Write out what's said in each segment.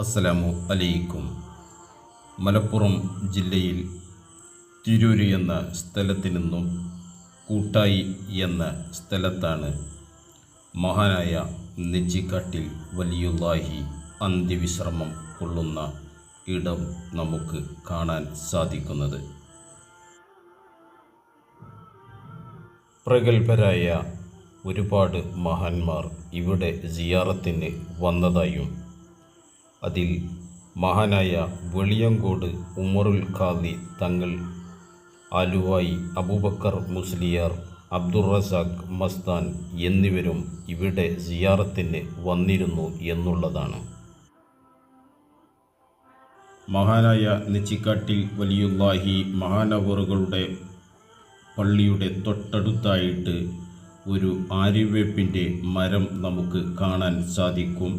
അസ്സലാമു അലൈക്കും. മലപ്പുറം ജില്ലയിൽ തിരൂര് എന്ന സ്ഥലത്തു നിന്നും കൂട്ടായി എന്ന സ്ഥലത്താണ് മഹാനായ നെച്ചിക്കാട്ടിൽ വലിയുള്ളാഹി അന്ത്യവിശ്രമം കൊള്ളുന്ന ഇടം നമുക്ക് കാണാൻ സാധിക്കുന്നത്. പ്രഗത്ഭരായ ഒരുപാട് മഹാന്മാർ ഇവിടെ സിയാറത്തിന് വന്നതായും അതിൽ മഹാനായ വെളിയങ്കോട് ഉമറുൽ ഖാദി തങ്ങൾ ആലുവായി അബൂബക്കർ മുസ്ലിയാർ അബ്ദുൾ റസാഖ് മസ്താൻ എന്നിവരും ഇവിടെ സിയാറത്തിന് വന്നിരുന്നു എന്നുള്ളതാണ്. മഹാനായ നെച്ചിക്കാട്ടിൽ വലിയുല്ലാഹി മഹാനവറുകളുടെ പള്ളിയുടെ തൊട്ടടുത്തായിട്ട് ഒരു ആര്യവേപ്പിന്റെ മരം നമുക്ക് കാണാൻ സാധിക്കും.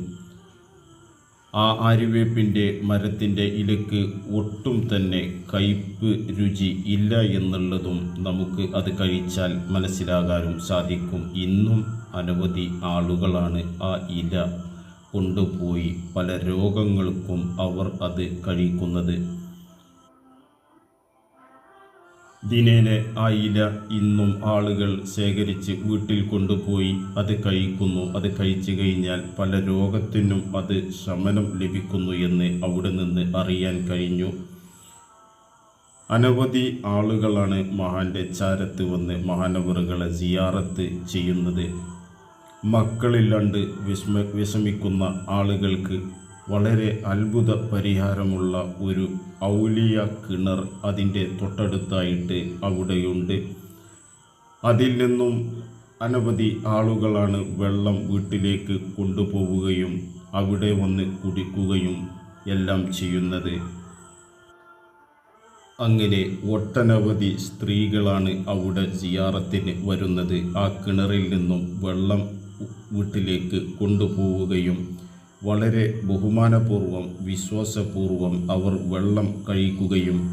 ആ അരിവേപ്പിന്റെ മരത്തിന്റെ ഇലക്ക് ഒട്ടും തന്നെ കയ്പ് രുചി ഇല്ല എന്നുള്ളതും നമുക്ക് അത് കഴിച്ചാൽ മനസ്സിലാകാനും സാധിക്കും. ഇന്നും അനവധി ആളുകളാണ് ആ ഇല കൊണ്ടുപോയി പല രോഗങ്ങൾക്കും അവർ അത് കഴിക്കുന്നത്. ദിനേന ഇല ഇന്നും ആളുകൾ ശേഖരിച്ച് വീട്ടിൽ കൊണ്ടുപോയി അത് കഴിക്കുന്നു. അത് കഴിച്ചു കഴിഞ്ഞാൽ പല രോഗത്തിനും അത് ശമനം ലഭിക്കുന്നു എന്ന് അവിടെ നിന്ന് അറിയാൻ കഴിഞ്ഞു. അനവധി ആളുകളാണ് മഹാന്റെ ചാരത്ത് വന്ന് മഹാനവറുകളെ സിയാറത്ത് ചെയ്യുന്നത്. മക്കളില്ലാണ്ട് വിഷമ വിഷമിക്കുന്ന ആളുകൾക്ക് വളരെ അത്ഭുത പരിഹാരമുള്ള ഒരു ഔലിയ കിണർ അതിന്റെ തൊട്ടടുത്തായിട്ട് അവിടെയുണ്ട്. അതിൽ നിന്നും അനവധി ആളുകളാണ് വെള്ളം വീട്ടിലേക്ക് കൊണ്ടുപോവുകയും അവിടെ വന്ന് കുടിക്കുകയും എല്ലാം ചെയ്യുന്നത്. അങ്ങനെ ഒട്ടനവധി സ്ത്രീകളാണ് അവിടെ സിയാറത്തിന് വരുന്നത്. ആ കിണറിൽ നിന്നും വെള്ളം വീട്ടിലേക്ക് കൊണ്ടുപോവുകയും വളരെ ബഹുമാനപൂർവം വിശ്വാസപൂർവം അവർ വെള്ളം കഴിക്കുകയും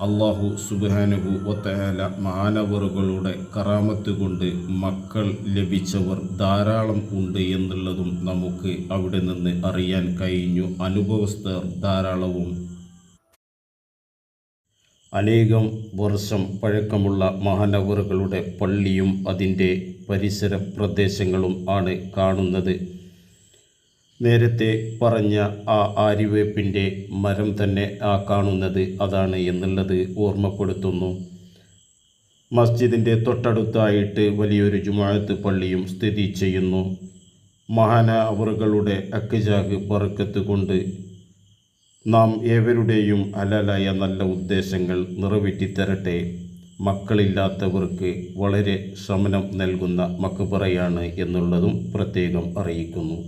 അള്ളാഹു സുബാനുഹു ഒത്തയാല മാനവറുകളുടെ കറാമത്ത് കൊണ്ട് മക്കൾ ലഭിച്ചവർ ധാരാളം ഉണ്ട് എന്നുള്ളതും നമുക്ക് അവിടെ നിന്ന് അറിയാൻ കഴിഞ്ഞു. അനുഭവസ്ഥർ ധാരാളവും. അനേകം വർഷം പഴക്കമുള്ള മഹാനവറുകളുടെ പള്ളിയും അതിന്റെ പരിസര പ്രദേശങ്ങളും ആണ് കാണുന്നത്. നേരത്തെ പറഞ്ഞ ആ ആര്യവേപ്പിന്റെ മരം തന്നെ ആ കാണുന്നത് അതാണ് എന്നുള്ളത് ഓർമ്മപ്പെടുത്തുന്നു. മസ്ജിദിന്റെ തൊട്ടടുത്തായിട്ട് വലിയൊരു ജുമാഴത്ത് പള്ളിയും സ്ഥിതി ചെയ്യുന്നു. മഹാന അവറുകളുടെ അക്കജാഗ് പറക്കത്ത് കൊണ്ട് നാം ഏവരുടെയും അലലായ നല്ല ഉദ്ദേശങ്ങൾ നിറവേറ്റിത്തരട്ടെ മക്കളില്ലാത്തവർക്ക് വളരെ ശമനം നൽകുന്ന മക്കുപറയാണ് എന്നുള്ളതും പ്രത്യേകം അറിയിക്കുന്നു.